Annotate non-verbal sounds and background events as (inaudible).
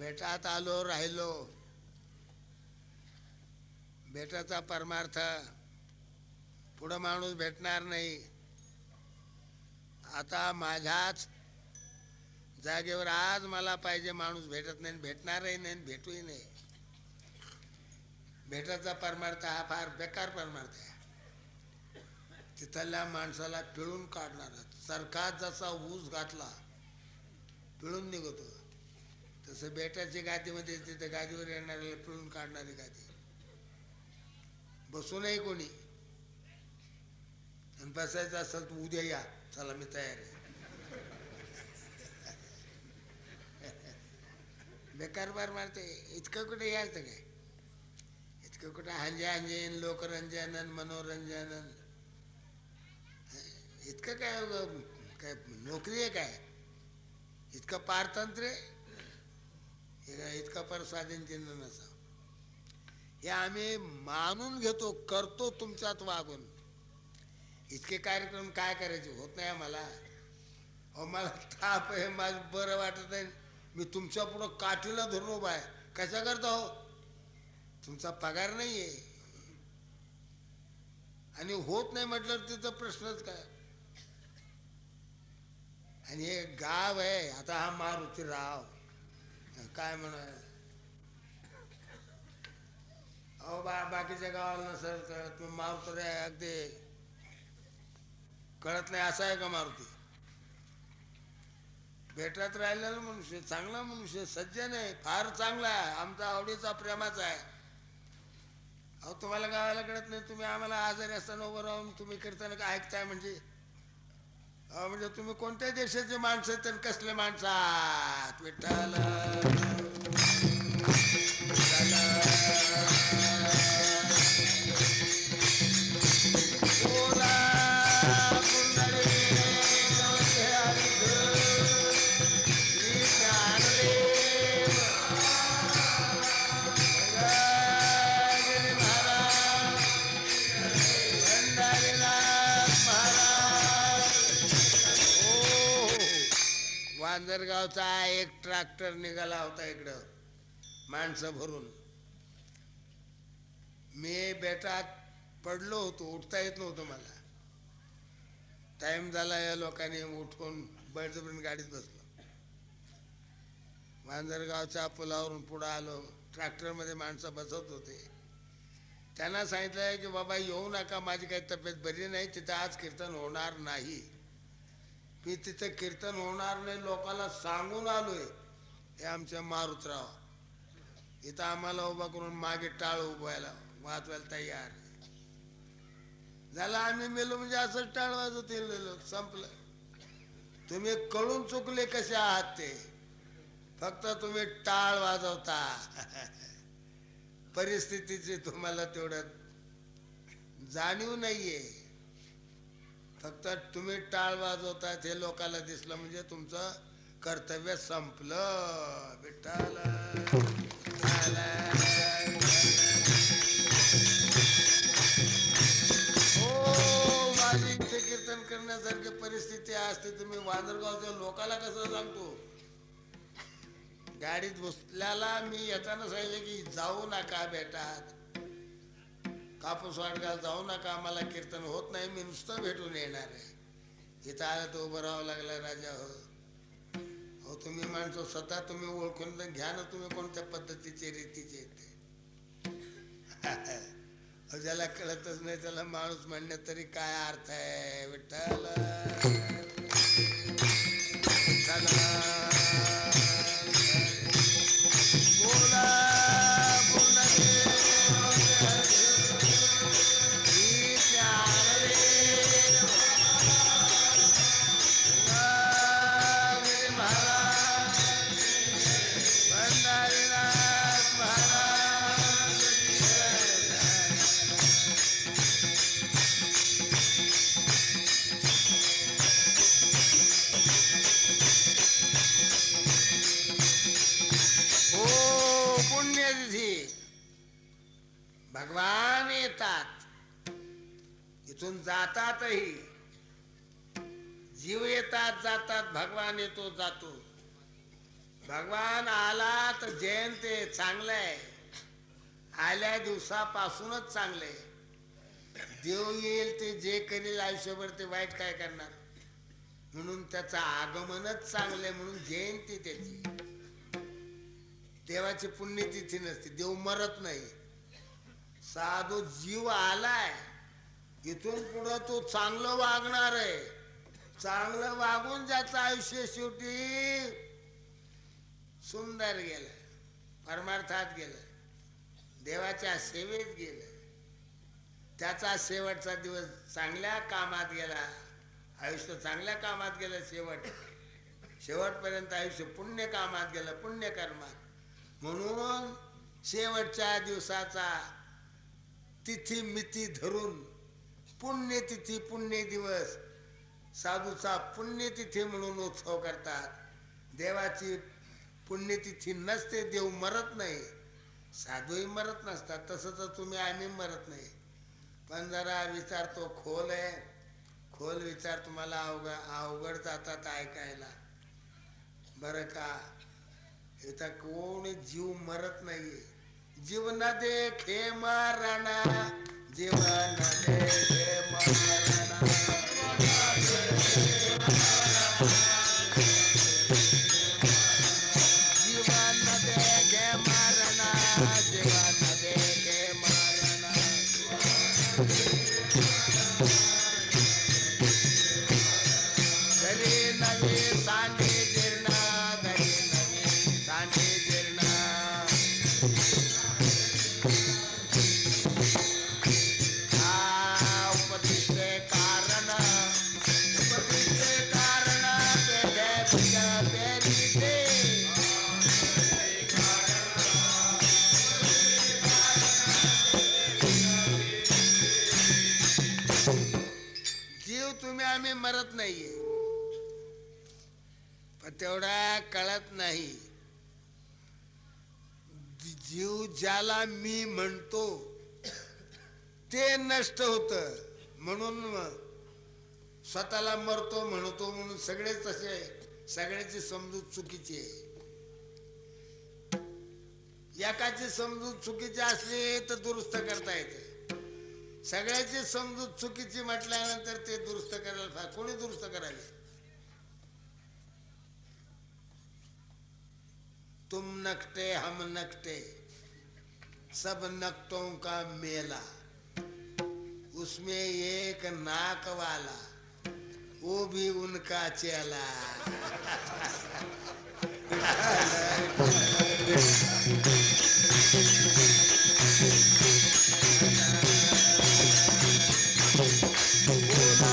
भेटात आलो राहिलो. भेटाचा परमार्थ पुढं माणूस भेटणार नाही. आता माझ्याच जागेवर आज मला पाहिजे माणूस भेटत नाही भेटणारही नाही भेटूही नाही. भेटाचा परमार्थ हा फार बेकार परमार्थ आहे. तिथल्या माणसाला पिळून काढणार सरकार जसा ऊस घातला पिळून निघतो. तसं बेटाच्या गादीमध्ये तिथं गादीवर येणाऱ्याला पिळून काढणारी गादी. बसू नाही कोणी. आणि बसायचं असेल तर उद्या या. चला मी तयार आहे. बेकार बार मारते. इतकं कुठे यायचं काय? इतकं कुठं हांजे हांजेन लोकरंजन मनोरंजन इतकं काय काय नोकरी आहे काय? इतकं पारतंत्र्य आहे? इतका फार स्वाधीन चिन्ह नसा हे आम्ही मानून घेतो करतो तुमच्यात वागून. इतके कार्यक्रम काय करायचे? होत नाही आम्हाला. अहो मला ताप आहे माझं बरं वाटत नाही. मी तुमच्या पुढं काठीला धरून उभा आहे. कशा करता हो? तुमचा पगार नाही आहे आणि होत नाही म्हटलं तिथं प्रश्नच काय? आणि हे गाव आहे आता हा मारुती राव काय म्हणायला अहो बा बाकीच्या गावाला नसेल तर तुम्ही मारुती रे अगदी. कळत नाही असा आहे का मारुती? भेटत राहिलेला मनुष्य चांगला मनुष्य सज्जन आहे फार चांगला आहे आमचा आवडीचा प्रेमाचा आहे. अहो तुम्हाला गावाला कळत नाही तुम्ही आम्हाला आजारी असताना उभं राहून तुम्ही कीर्तन का ऐकताय म्हणजे म्हणजे तुम्ही कोणत्या देशाचे माणसं तर कसले माणसात आहात? विठ्ठल. ओ एक ट्रॅक्टर निघाला होता इकडं माणसं भरून. मी बेटात पडलो होतो उठता येत नव्हतं मला. टाइम झाला या लोकांनी उठून बळजबरीने गाडीत बसलो. मांजरगावच्या पुलावरून पुढं आलो ट्रॅक्टरमध्ये माणसं बसत होते. त्यांना सांगितलं की बाबा येऊ नका माझी काही तब्येत बरी नाही तिथं आज कीर्तन होणार नाही. मी तिथं कीर्तन होणार नाही लोकांना सांगून आलोय. हे आमच्या मारुतराव. इथं आम्हाला उभा करून मागे टाळ उभायला वाजवायला तयार झालं आम्ही मेलो म्हणजे असंच टाळ वाजवतील लोक संपलं. तुम्ही कळून चुकले कसे आहात ते? फक्त तुम्ही टाळ वाजवता. (laughs) परिस्थितीची तुम्हाला तेवढं जाणीव नाहीये. फक्त तुम्ही टाळ वाजवता हे लोकांना दिसलं म्हणजे तुमचं कर्तव्य संपलं. विठ्ठल हो माझी इथे कीर्तन करण्यासारखी परिस्थिती असते तुम्ही वादरगावच्या लोकाला कसं सांगतो? गाडीत बसल्याला मी येताना सांगितलं की जाऊ नका बेटात कापूस वाटगाल जाऊ नका आम्हाला कीर्तन होत नाही मी नुसतं भेटून येणार आहे. इथं आलं तर उभं राहावं लागलं राजा हो. हो तुम्ही माणसं स्वतः तुम्ही ओळखून घ्या ना तुम्ही कोणत्या पद्धतीचे रीतीचे ते. अहो, ज्याला कळतच नाही त्याला माणूस म्हणण्यात तरी काय अर्थ आहे? विठ्ठल विठ्ठल. भगवान येतात. इथून जातातही. जीव येतात जातात भगवान येतो जातो. भगवान आला तर जयंत चांगलं आहे. आल्या दिवसापासूनच चांगलं आहे. देव येईल ते जे करेल आयुष्यभर ते वाईट काय करणार? म्हणून त्याचं आगमनच चांगलं आहे म्हणून जयंती त्याची. देवाची पुण्यतिथी नसते देव मरत नाही. साधू जीव आलाय. इथून पुढं तो चांगलं वागणार आहे. चांगलं वागून ज्याचं आयुष्य शेवटी सुंदर गेलं परमार्थात गेलं देवाच्या सेवेत गेलं. त्याचा शेवटचा दिवस चांगल्या कामात गेला. आयुष्य चांगल्या कामात गेलं शेवट. शेवटपर्यंत आयुष्य पुण्य कामात गेलं पुण्य कर्मात. म्हणून शेवटच्या दिवसाचा तिथी मिती धरून. पुण्यतिथी पुण्य दिवस. साधूचा पुण्यतिथी म्हणून उत्सव करतात. देवाची पुण्यतिथी नसते देव मरत नाही. साधूही मरत नसतात तसं तर तुम्ही आम्ही मरत नाही. पण जरा विचार तो खोल आहे. खोल विचार तुम्हाला अवघड अवघड जातात ऐकायला. बरं का? इथं कोणी जीव मरत नाहीये. जीवन देखे मरण जीवन देखे जीवन देखे नाहीये. पण तेवढा कळत नाही. जी- जीव ज्याला मी म्हणतो ते नष्ट होत. म्हणून स्वतःला मरतो म्हणतो म्हणून सगळेच तसे सगळ्याची समजूत चुकीची आहे. एकाची समजूत चुकीची असली तर दुरुस्त करता येते. सगळ्याची समजूत चुकीची म्हटल्यानंतर ते दुरुस्त करायला कोणी दुरुस्त करायला तुम नकटे हम नकटे सब नकटों का मेला उसमें एक नाक वाला वो भी उनका चेला Thank (laughs) you. Don't do it.